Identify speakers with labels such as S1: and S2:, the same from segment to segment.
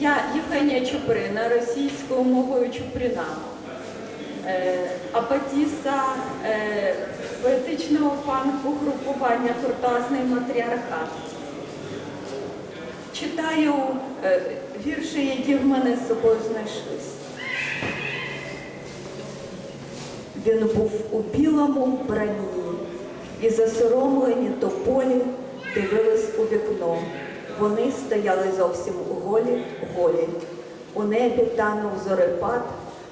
S1: Я Євгенія Чуприна, російською мовою Чуприна. Е, Апатіса е, поетичного панку групування Куртуазний матріархат. Читаю е, вірші, які в мене з собою знайшлись. Він був у білому вбранні, і засоромлені тополі дивились у вікно. Вони стояли зовсім голі, голі. У небі танув зорепад,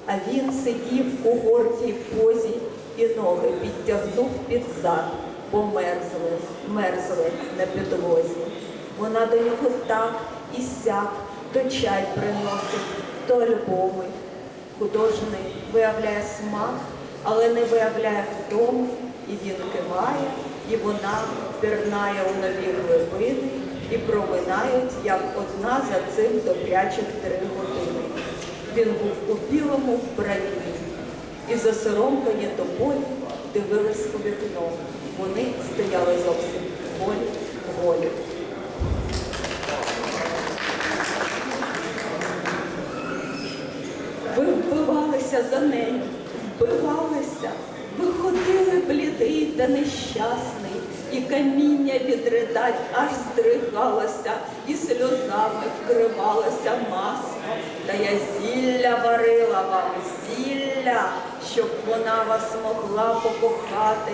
S1: а він сидів у гордій позі і ноги підтягнув під зад, бо мерзли, мерзли на підлозі. Вона до нього так і сяк, то чай приносить, то альбоми. Художник виявляє смак, але не виявляє втому, і він киває, і вона пірнає у нові глибини і проминають, як одна за цим добрячих три години. Він був у білому вбранні, і засоромлені тополі дивились у вікно. Вони стояли зовсім голі, голі. Ви вбивалися за нею, вбивалися, ви ходили блідий та нещасний, і каміння від ридань аж здригалося, і сльозами вкривалося масло. Та я зілля варила вам, зілля, щоб вона вас могла покохати,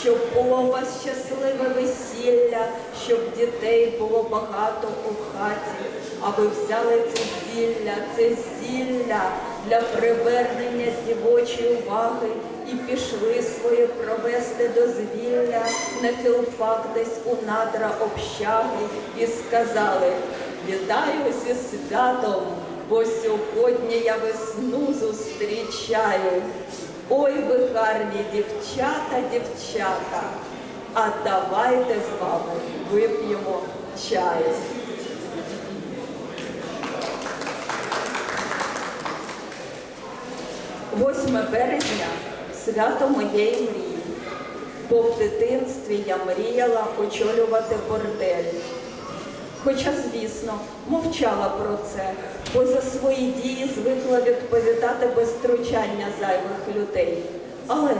S1: щоб було у вас щасливе весілля, щоб дітей було багато у хаті. А ви взяли це зілля, це зілля для привернення дівочої уваги і пішли своє провести дозвілля на філфак десь у надра общаги і сказали Вітаю зі святом, бо сьогодні я весну зустрічаю. Ой, ви гарні дівчата, дівчата, а давайте з вами вип'ємо чаю. 8 березня свято моєї мрії. Бо в дитинстві я мріяла очолювати бордель. Хоча, звісно, мовчала про це, бо за свої дії звикла відповідати без втручання зайвих людей. Але,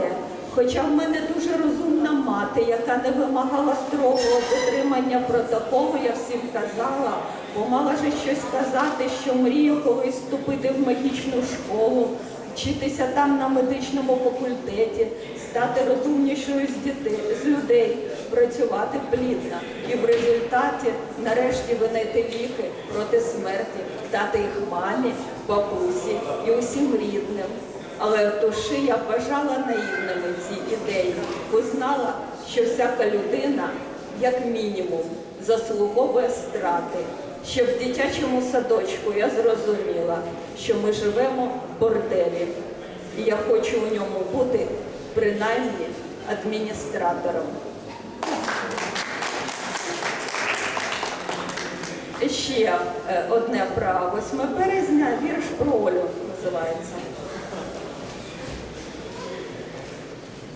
S1: хоча в мене дуже розумна мати, яка не вимагала строгого дотримання протоколу, я всім казала, бо мала же щось казати, що мрію колись вступити в магічну школу, вчитися там на медичному факультеті, стати розумнішою з дітей, з людей, працювати плідно і в результаті нарешті винайти ліки проти смерті, дати їх мамі, бабусі і усім рідним. Але в душі я бажала наївними ці ідеї, бо знала, що всяка людина, як мінімум, заслуговує страти. Ще в дитячому садочку я зрозуміла, що ми живемо в борделі, і я хочу у ньому бути принаймні адміністратором. Ще е, одне про 8 березня, вірш про Олю називається.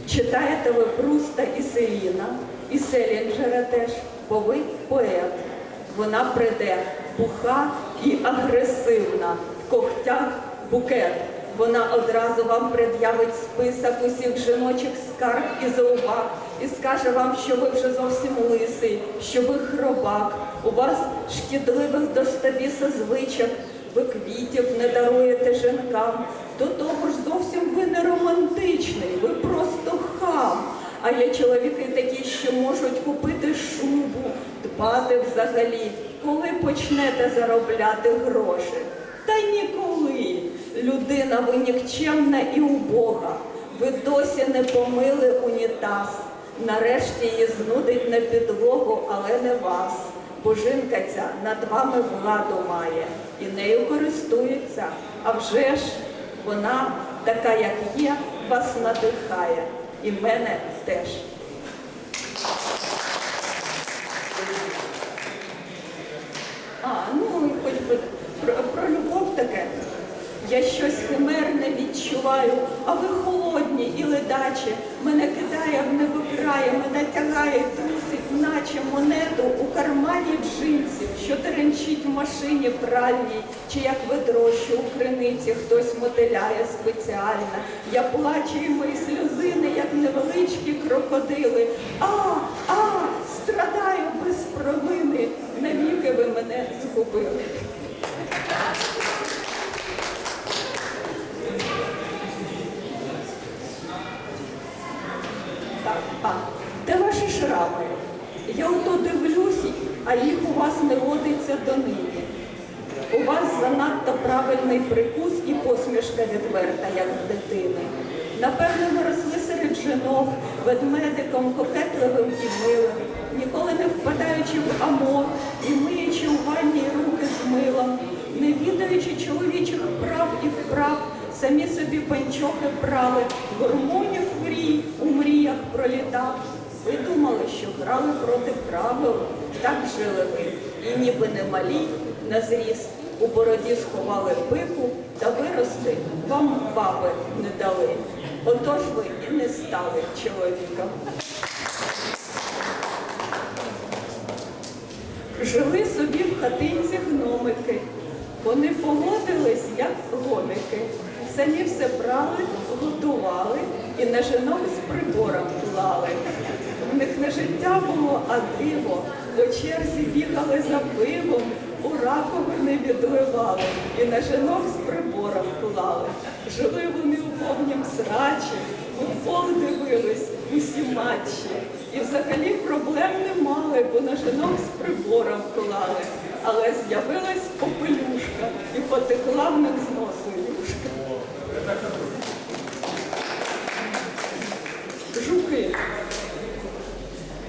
S1: Читаєте ви Пруста і Селіна, і Селінджера теж, бо ви поет. Вона прийде буха і агресивна, в когтях букет. Вона одразу вам пред'явить список усіх жіночих скарг і зауваг і скаже вам, що ви вже зовсім лисий, що ви хробак, у вас шкідливих до стабіса звичок, ви квітів не даруєте жінкам. До того ж зовсім ви не романтичний, ви просто хам. А є чоловіки такі, що можуть купити шубу, дбати взагалі, коли почнете заробляти гроші. Та ніколи. Людина ви нікчемна і убога. Ви досі не помили унітаз. Нарешті її знудить на підлогу, але не вас. Бо жінка ця над вами владу має і нею користується. А вже ж вона, така, як є, вас надихає. І мене теж. А, ну і хоч би про, про любов таке. Я щось химерне відчуваю, а ви холодні і ледачі. Мене кидає в небокрає, мене тягає, трусить, наче монету у кармані джинсів, що теренчить в машині пральній, чи як ведро, що у криниці хтось мотиляє спеціально. Я плачу і мої сльозини, як невеличкі крокодили. А, а, страдаю без провини, навіки ви мене згубили. Так, а, де ваші шрами? Я ото дивлюсь, а їх у вас не родиться донині. У вас занадто правильний прикус і посмішка відверта, як в дитини. Напевно, ви росли серед жінок, ведмедиком, кокетливим і милим, ніколи не впадаючи в амор і миючи у ванні руки з милом, не відаючи чоловічих прав і вправ, самі собі панчохи брали, гормонів мрій у мріях пролітав. Ви думали, що грали проти правил, так жили ви, і ніби не малі на зріст. У бороді сховали пику, та вирости вам баби не дали. Отож ви і не стали чоловіком. Жили собі в хатинці гномики. Вони поводились, як гомики. Самі все брали, готували і на жінок з прибором клали. В них не життя було, а диво. По черзі бігали за пивом, у раковини відливали і на жінок з прибором клали. Жили вони у повнім срачі, футбол дивились усі матчі. І взагалі проблем не мали, бо на жінок з прибором клали. Але з'явилась попелюшка і потекла в них з носу юшка. Жуки.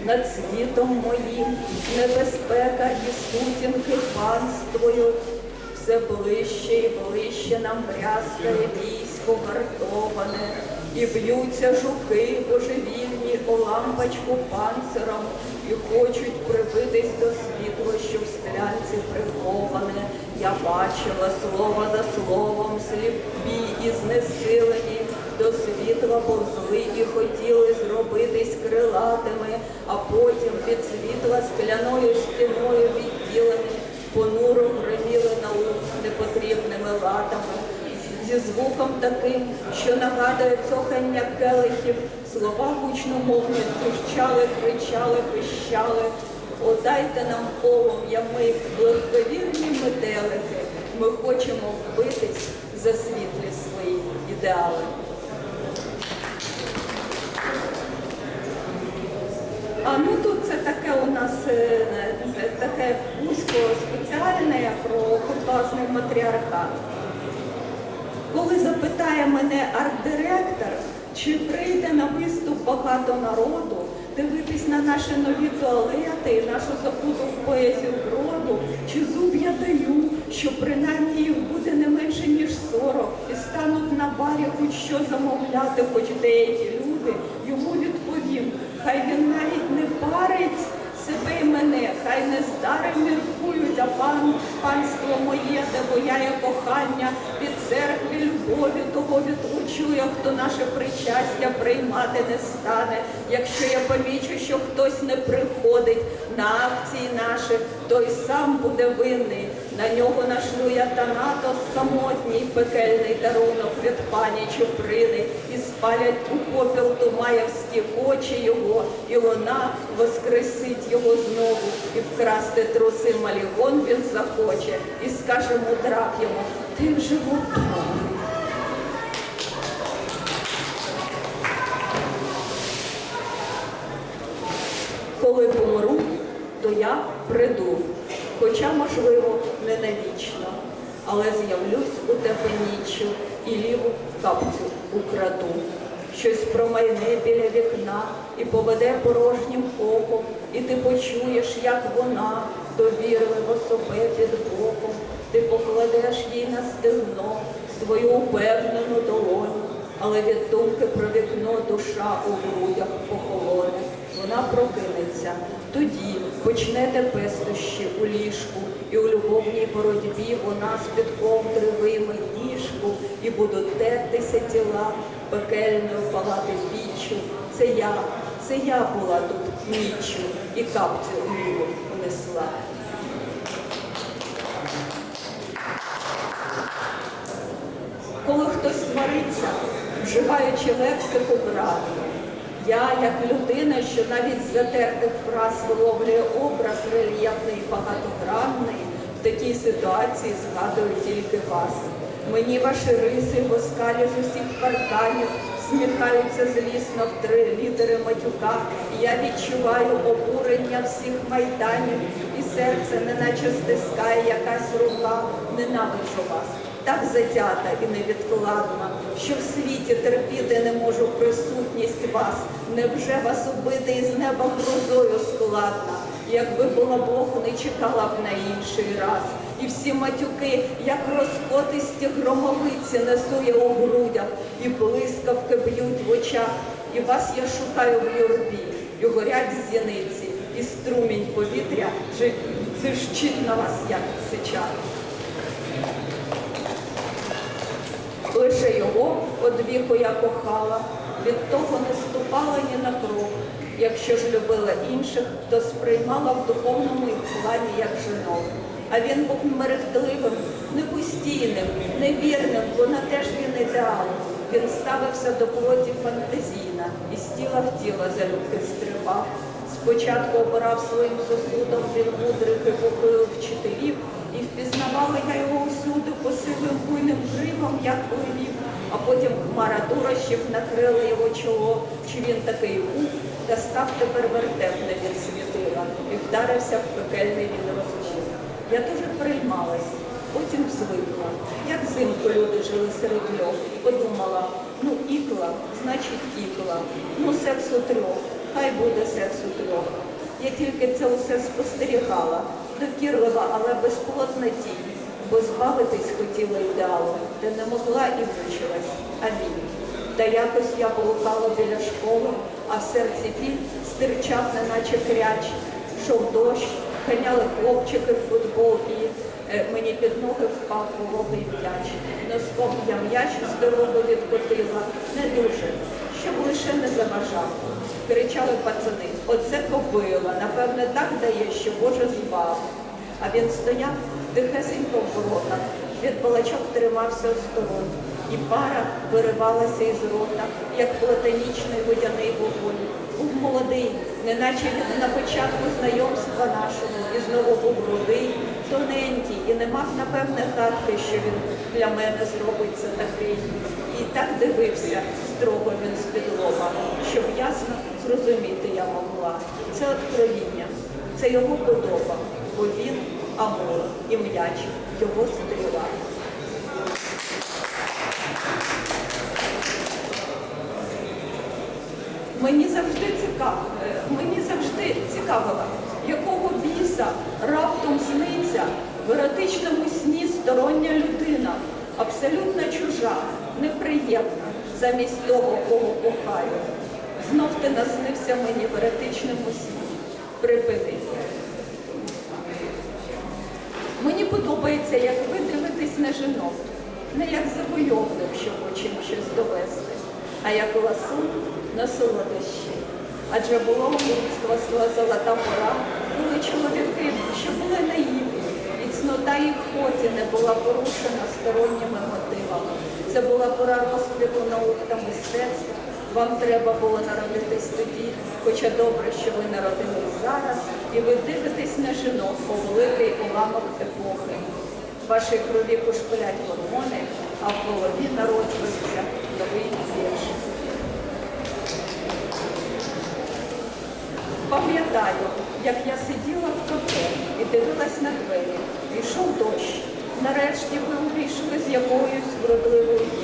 S1: Над світом моїм небезпека і сутінки панствують. Все ближче і ближче нам брязкає військо гартоване, і б'ються жуки божевільні у лампочку панциром, і хочуть прибитись до світла, що в склянці приховане. Я бачила слово за словом, сліпі і знесилені, до світла повзли і хотіли зробитись крилатими, а потім від світла скляною стіною відділені, понуро гриміли наук непотрібними латами. Зі звуком таким, що нагадує цокання келихів, слова гучномовні тріщали, кричали, пищали. Отдайте нам полум'я ми, легковірні метелики. Ми хочемо вбитись за світлі свої ідеали. А ну тут це таке у нас е, е, таке вузько спеціальне про куртуазний матріархат. Коли запитає мене арт-директор, чи прийде на виступ багато народу, дивитись на наші нові туалети нашу забуту в поезію вроду, чи зуб я даю, що принаймні їх буде не менше, ніж 40, і стануть на барі хоч що замовляти, хоч деякі люди, йому відповім, хай він навіть не парить себе і мене, хай не здари міркують, а пан, панство моє, де бояє кохання, від церкви любові того відлучує, хто наше причастя приймати не стане. Якщо я помічу, що хтось не приходить на акції наші, той сам буде винний. На нього нашлю я танато самотній пекельний дарунок від пані Чуприни, і спалять у попіл тумаєвські очі його, і вона воскресить його знову, і вкрасти труси малігон він захоче, і скаже мудрак йому, ти вже готовий. Коли помру, то я приду, хоча, можливо, не навічно, але з'явлюсь у тебе ніччю і ліву капцю украду. Щось промайне біля вікна і поведе порожнім оком, і ти почуєш, як вона довірливо себе під боком. Ти покладеш їй на стегно свою упевнену долоню, але від думки про вікно душа у грудях похолоне. Вона прокинеться. Тоді почнете пестощі у ліжку, і у любовній боротьбі вона з-під ковдри вийме ніжку, і будуть тертися тіла, пекельною палати піччю. Це я, це я була тут ніччю і капцю у ліву унесла. Коли хтось свариться, вживаючи лексику брати, я, як людина, що навіть з затертих фраз виловлює образ рельєфний багатогранний, в такій ситуації згадую тільки вас. Мені ваші риси в оскалі з усіх парканів сміхаються злісно в три літери матюка. Я відчуваю обурення всіх майданів, і серце неначе стискає якась рука. Ненавиджу вас так затята і невідкладна, що в світі терпіти не можу присутність вас. Невже вас убити із неба грозою складна? Якби була Бог, не чекала б на інший раз. І всі матюки, як розкотисті громовиці, несу я у грудях, і блискавки б'ють в очах. І вас я шукаю в юрбі, і горять зіниці, і струмінь повітря зищить на вас, як сича. Лише його одвіку я кохала, від того не ступала ні на крок. Якщо ж любила інших, то сприймала в духовному їх плані як жінок. А він був мерехтливим, непостійним, невірним, бо на те ж він ідеал. Він ставився до плоті фантазійна і з тіла в тіло залюбки стрибав. Спочатку обирав своїм сусудом він мудрих і похилих вчителів, і впізнавала я його усюди посивим буйним гривом, як пливів, а потім хмара дурощів накрила його чоло, чи він такий був, та став тепер вертепне від світила, і вдарився в пекельний він розкол. Я дуже приймалась, потім звикла. Як зимку люди жили серед льох, подумала, ну ікла, значить ікла, ну сексу трьох, хай буде сексу трьох. Я тільки це усе спостерігала, докірлива, але безплотна тінь, бо збавитись хотіла ідеалу, та не могла і мучилась. Амінь. Та якось я блукала біля школи, а в серці біль стирчав, неначе кряч, шов дощ, ганяли хлопчики в футбол і е, мені під ноги впав вологий м'яч. Носком я м'яч з дороги відкотила, не дуже, щоб лише не заважав. Кричали пацани, оце кобила, напевне, так дає, що Боже збав. А він стояв тихесенько в воротах, від балачок тримався осторонь, і пара виривалася із рота, як платонічний водяний вогонь. Був молодий, неначе він на початку знайомства нашого, і знову був рудий, тоненький, і не мав, напевне, гадки, що він для мене зробиться такий. І так дивився строго він з-під лоба, щоб ясно зрозуміти я могла. Це откровіння, це його подоба, бо він амур і м'яч, його стріла. Мені завжди цікаво, е, мені завжди цікавило, якого біса раптом сниться в еротичному сні стороння людина, абсолютно чужа, неприємна, замість того, кого кохаю. Знов ти наснився мені в еротичному сні. Припини. Мені подобається, як ви дивитесь на жінок, не як завойовник, що хоче їм щось довести, а як ласун на солодощі. Адже було людства золота пора, коли чоловіки, що були наївні, і цнота їх хоті не була порушена сторонніми мотивами. Це була пора розквіту наук та мистецтва. Вам треба було народитись тоді, хоча добре, що ви народились зараз, і ви дивитесь на жінок у великий уламок епохи. Вашій крові пошпилять гормони, а в голові народжується новий вірш. Пам'ятаю, як я сиділа в кафе і дивилась на двері. Йшов дощ. Нарешті ви увійшли з якоюсь вродливою.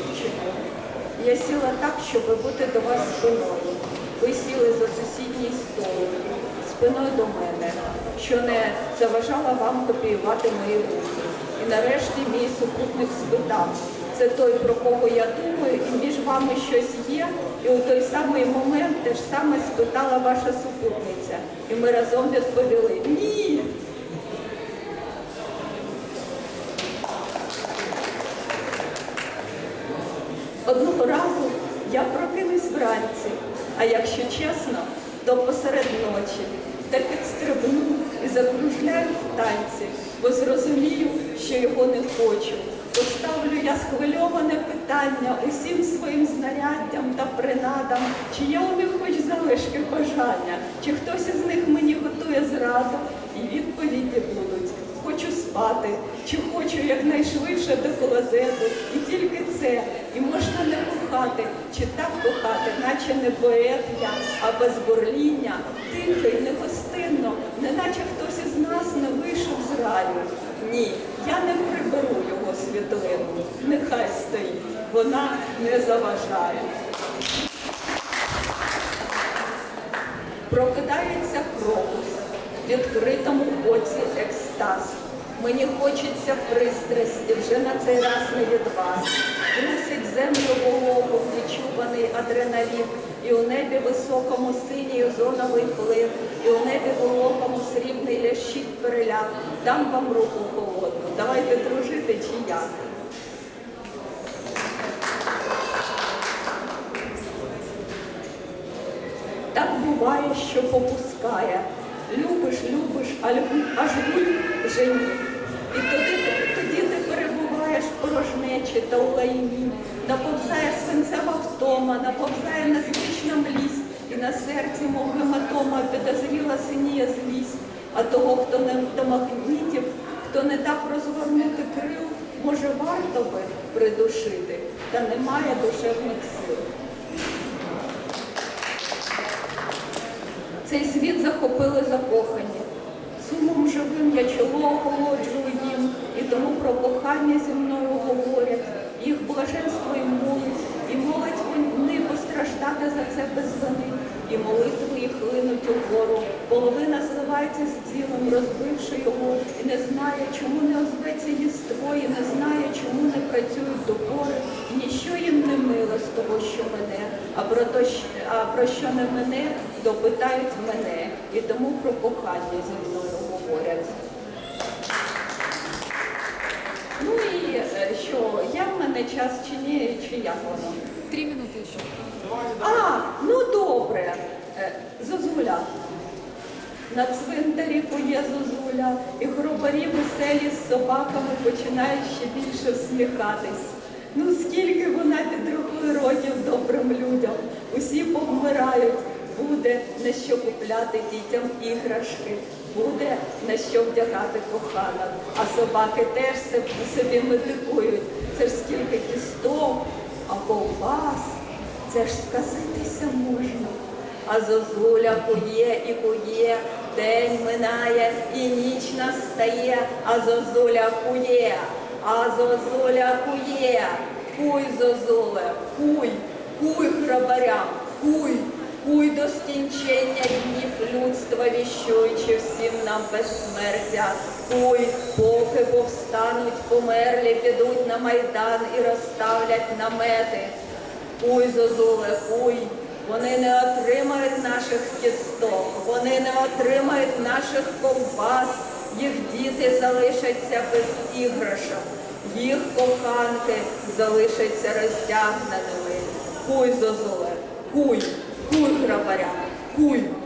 S1: Я сіла так, щоб бути до вас спиною. Ви сіли за сусідній стол, спиною до мене, що не заважала вам копіювати мої рухи. І нарешті мій супутник спитав, це той, про кого я думаю, і між вами щось є. І у той самий момент те ж саме спитала ваша супутниця. І ми разом відповіли Ні. Вранці, а якщо чесно, до посеред ночі та підстрибну і закружляю в танці, бо зрозумію, що його не хочу. Поставлю я схвильоване питання усім своїм знаряддям та принадам, чи є у них хоч залишки бажання, чи хтось із них мені готує зраду, і відповіді будуть. Хочу спати, чи хочу якнайшвидше до клозету, і тільки це, і можна не кохати, чи так кохати, наче не поет я, а без бурління, тихо і негостинно, неначе хтось із нас не вийшов з раю. Ні, я не приберу його світлину, нехай стоїть, вона не заважає. Прокидається крокус, в відкритому оці екстаз. Мені хочеться пристрасті, вже на цей раз не від вас. Трусить землю відчуваний адреналін, і у небі високому синій озоновий плив, і у небі вологому срібний лящить переляк. Дам вам руку холодну. Давайте дружити чи як. Так буває, що попускає. Любиш, любиш, а лю- аж гуль вже ні. І тоді, тоді ти перебуваєш в порожнечі та у лайні. Наповзає свинцева втома, наповзає незвична млість, і на серці, мов гематома, підозріла синіє злість. А того, хто не домагнітів, хто не дав розгорнути крил, може варто би придушити, та немає душевних сил. Цей світ захопили закохані. Сумом живим я чоло охолоджую їм, і тому про кохання зі мною говорять. Їх блаженство і молить, і молить вони постраждати за це без вини. І молитви їх линуть угору. Половина зливається з тілом, розбивши його, і не знає, чому не озветься єство, і не знає, чому не працюють докори. І ніщо їм не мило з того, що мене, а про то, а про що не мене, допитають мене, і тому про кохання зі мною говорять. Ну і що, я в мене час чи ні, чи як воно?
S2: Три минуты еще.
S1: А, ну добре. Е, Зозуля. На цвинтарі поє Зозуля, і гробарі веселі з собаками починають ще більше всміхатись. Ну скільки вона підрахує років добрим людям. Усі повмирають. Буде на що купляти дітям іграшки, буде на що вдягати коханок. А собаки теж собі медикують. Це ж скільки кісток, а ковбас. Це ж сказитися можна. А зозуля кує і кує, день минає і ніч настає, а зозуля кує, а зозуля кує, куй, зозуле, куй, куй храбарям, куй, куй до скінчення днів людства, віщуючи всім нам безсмертя. Куй, поки повстануть померлі, підуть на майдан і розставлять намети. Куй, зозуле, куй, вони не отримають наших кісток, вони не отримають наших ковбас, їх діти залишаться без іграшок, їх коханки залишаться роздягненими. Куй, зозуле, куй, куй, грабаря, куй.